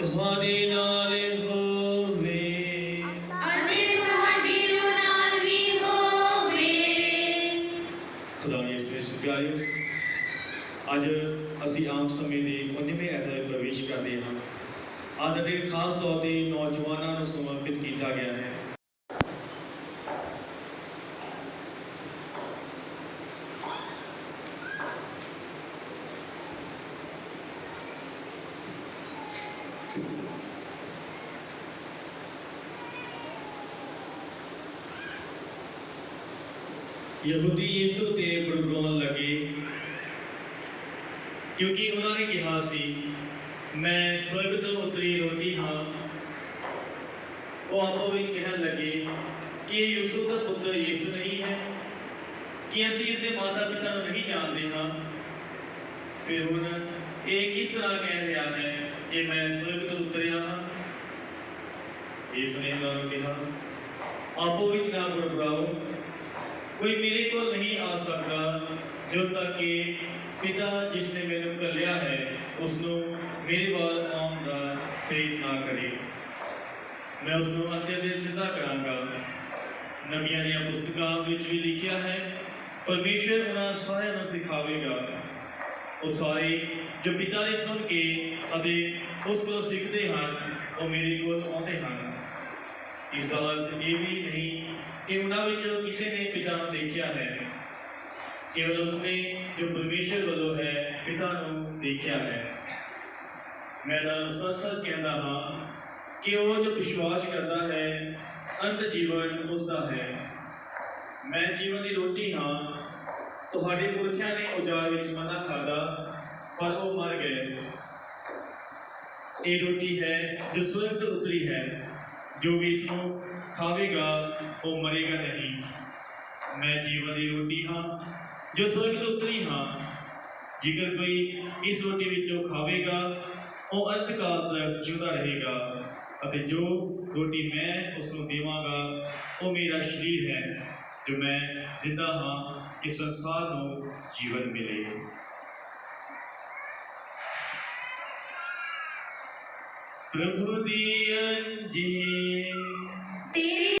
ਤੁਹਾਡੇ ਨਾਲ ਹੋਵੇ ਅਤੇ ਤੁਹਾਡੀ ਰੂਹ ਨਾਲ ਵੀ ਹੋਵੇ ਖੁਦਾ ਨੇ ਇਸ ਵਿੱਚ ਪਿਆਰਿਓ ਅੱਜ ਅਸੀਂ ਆਮ ਸਮੇਂ ਦੇ 19ਵੇਂ ਐਤਵਾਰ ਵਿੱਚ ਪ੍ਰਵੇਸ਼ ਕਰਦੇ ਹਾਂ ਅੱਜ ਦਾ ਦਿਨ ਖਾਸ ਤੌਰ ਤੇ ਨੌਜਵਾਨਾਂ ਨੂੰ ਸਮਰਪਿਤ ਕੀਤਾ ਗਿਆ ਹੈ ਯਹੂਦੀ ਯਿਸੂ ਤੇ ਬੜਬੜਾਉਣ ਲੱਗੇ ਕਿਉਂਕਿ ਉਹਨਾਂ ਨੇ ਕਿਹਾ ਸੀ ਮੈਂ ਸਵਰਗ ਤੋਂ ਉਤਰੀ ਰੋਟੀ ਹਾਂ ਉਹ ਆਪੋ ਵਿੱਚ ਕਹਿਣ ਲੱਗੇ ਕਿ ਇਹ ਯੂਸੁਫ ਦਾ ਪੁੱਤਰ ਯਿਸੂ ਨਹੀਂ ਹੈ ਕਿ ਅਸੀਂ ਇਸ ਦੇ ਮਾਤਾ ਪਿਤਾ ਨੂੰ ਨਹੀਂ ਜਾਣਦੇ ਹਾਂ ਫਿਰ ਹੁਣ ਇਹ ਕਿਸ ਤਰ੍ਹਾਂ ਕਹਿ ਰਿਹਾ ਹੈ ਕਿ ਮੈਂ ਸਵਰਗ ਤੋਂ ਉਤਰਿਆ ਹਾਂ ਇਸ ਨੇ ਉਹਨਾਂ ਨੂੰ ਕਿਹਾ ਆਪੋ ਵਿੱਚ ਨਾ ਬੜਬੜਾਓ ਕੋਈ ਮੇਰੇ ਕੋਲ ਨਹੀਂ ਆ ਸਕਦਾ, ਜੋ ਤੱਕ ਕਿ ਪਿਤਾ ਜਿਸ ਨੇ ਮੈਨੂੰ ਕੱਲਿਆ ਹੈ ਉਸ ਨੂੰ ਮੇਰੇ ਵੱਲ ਆਉਣ ਦਾ ਪ੍ਰੇਰਿਤ ਨਾ ਕਰੇ। ਮੈਂ ਉਸ ਨੂੰ ਅੰਤਿਮ ਦਿਨ ਸਿੱਧਾ ਕਰਾਂਗਾ। ਨਵੀਆਂ ਦੀਆਂ ਪੁਸਤਕਾਂ ਵਿੱਚ ਵੀ ਲਿਖਿਆ ਹੈ ਪਰਮੇਸ਼ਰ ਉਹਨਾਂ ਸਾਰਿਆਂ ਨੂੰ ਸਿਖਾਵੇਗਾ। ਉਹ ਸਾਰੇ ਜੋ ਪਿਤਾ ਦੇ ਸੁਣ ਕੇ ਅਤੇ ਉਸ ਕੋਲੋਂ ਸਿੱਖਦੇ ਹਨ, ਉਹ ਮੇਰੇ ਕੋਲ ਆਉਂਦੇ ਹਨ। ਇਸ ਦਾ ਅਰਥ ਇਹ ਵੀ ਨਹੀਂ ਕਿ ਉਹਨਾਂ ਵਿੱਚੋਂ ਕਿਸੇ ਨੇ ਪਿਤਾ ਨੂੰ ਦੇਖਿਆ ਹੈ। ਕੇਵਲ ਉਸਨੇ ਜੋ ਪਰਮੇਸ਼ਰ ਵੱਲੋਂ ਹੈ, ਪਿਤਾ ਨੂੰ ਦੇਖਿਆ ਹੈ। ਮੈਂ ਤਾਂ ਸੱਚ ਸੱਚ ਕਹਿੰਦਾ ਹਾਂ ਕਿ ਉਹ ਜੋ ਵਿਸ਼ਵਾਸ ਕਰਦਾ ਹੈ, ਅੰਤ ਜੀਵਨ ਉਸਦਾ ਹੈ। ਮੈਂ ਜੀਵਨ ਦੀ ਰੋਟੀ ਹਾਂ। ਤੁਹਾਡੇ ਪੁਰਖਿਆਂ ਨੇ ਉਜਾੜ ਵਿੱਚ ਮਨਾ ਖਾਦਾ ਪਰ ਉਹ ਮਰ ਗਏ। ਇਹ ਰੋਟੀ ਹੈ ਜੋ ਸਵਰਗ ਤੋਂ ਉਤਰੀ ਹੈ। ਜੋ ਵੀ ਇਸ ਨੂੰ ਖਾਵੇਗਾ, ਉਹ ਮਰੇਗਾ ਨਹੀਂ। ਮੈਂ ਜੀਵਨ ਦੀ ਰੋਟੀ ਹਾਂ, ਜੋ ਸਵਰਗ ਤੋਂ ਉਤਰੀ ਹਾਂ। ਜੇਕਰ ਕੋਈ ਇਸ ਰੋਟੀ ਵਿੱਚੋਂ ਖਾਵੇਗਾ, ਉਹ ਅੰਤ ਕਾਲ ਤੱਕ ਜਿਉਂਦਾ ਰਹੇਗਾ। ਅਤੇ ਜੋ ਰੋਟੀ ਮੈਂ ਉਸ ਨੂੰ ਦੇਵਾਂਗਾ, ਉਹ ਮੇਰਾ ਸਰੀਰ ਹੈ, ਜੋ ਮੈਂ ਦਿੰਦਾ ਹਾਂ ਕਿ ਸੰਸਾਰ ਨੂੰ ਜੀਵਨ ਮਿਲੇ। प्रभु दियंजे तेरी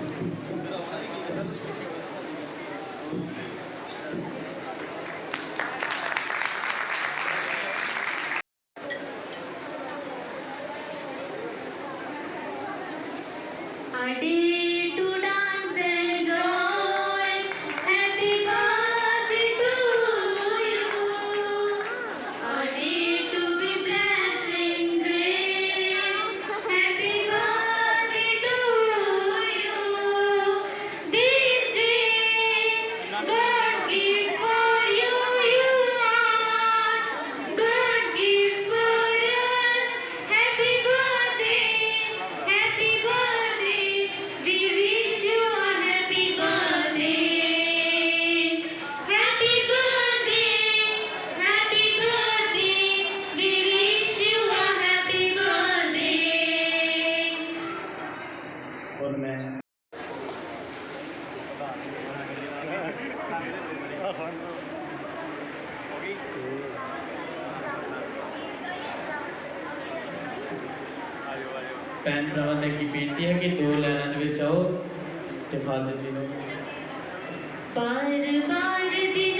Thank you. ਪੈਨ ਭਰਾਵਾਂ ਤੇ ਕੀ ਬੇਨਤੀ ਹੈ ਕਿ ਦੋ ਲਾਈਨਾਂ ਦੇ ਵਿੱਚ ਆਓ ਤੇ ਫਾਦਰ ਜੀ ਨੂੰ। ਬਾਰ ਬਾਰ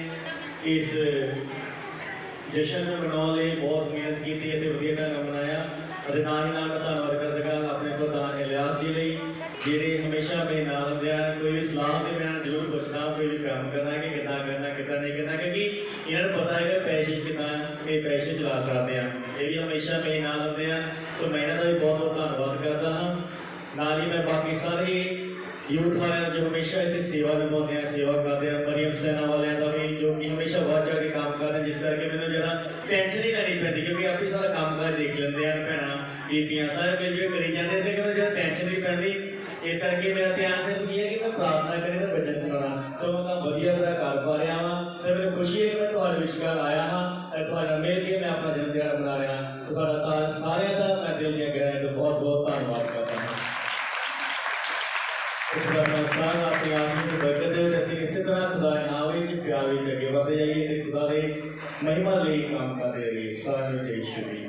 اس جشن میں بناؤ لے ਬੀਬੀਆਂ ਸਾਰੇ ਮਿਲ ਜੁਲ ਕਰੀ ਜਾਂਦੇ ਤੇ ਕਿਤੇ ਜਿਹੜਾ ਟੈਨਸ਼ਨ ਨਹੀਂ ਪੈਂਦੀ ਇਸ ਕਰਕੇ ਮੇਰਾ ਧਿਆਨ ਸਿਰਫ ਕੀ ਹੈ ਕਿ ਮੈਂ ਪ੍ਰਾਰਥਨਾ ਕਰੇ ਤਾਂ ਬਚਨ ਸੁਣਾਉਣਾ ਤੋਂ ਮੈਂ ਤਾਂ ਵਧੀਆ ਤਰ੍ਹਾਂ ਕਰ ਪਾ ਰਿਹਾ ਹਾਂ ਤੇ ਮੈਨੂੰ ਖੁਸ਼ੀ ਹੈ ਕਿ ਮੈਂ ਤੁਹਾਡੇ ਵਿਚਕਾਰ ਆਇਆ ਹਾਂ ਤੇ ਤੁਹਾਡਾ ਮਿਲ ਕੇ ਮੈਂ ਆਪਣਾ ਜਨਮ ਦਿਹਾੜਾ ਮਨਾ ਰਿਹਾ ਹਾਂ ਤੇ ਤੁਹਾਡਾ ਤਾਂ ਸਾਰਿਆਂ ਦਾ ਮੈਂ ਦਿਲ ਦੀਆਂ ਗਹਿਰਾਈਆਂ ਤੋਂ ਬਹੁਤ ਬਹੁਤ ਧੰਨਵਾਦ ਕਰਦਾ ਹਾਂ ਖੁਦਾ ਦਾ ਸਾਰਾ ਆਪਣੇ ਆਪ ਨੂੰ ਬਰਕਤ ਦੇ ਅਸੀਂ ਇਸੇ ਤਰ੍ਹਾਂ ਖੁਦਾ ਦੇ ਨਾਮ ਵਿੱਚ ਪਿਆਰ ਵਿੱਚ ਅੱਗੇ ਵਧਦੇ ਜਾਈਏ ਤੇ ਖੁਦਾ ਦੇ ਮਹਿਮਾ ਲਈ ਕੰਮ ਕਰਦੇ ਰਹੀਏ ਸਾਰਿਆਂ ਨੂੰ ਜੈ ਸ਼੍ਰੀ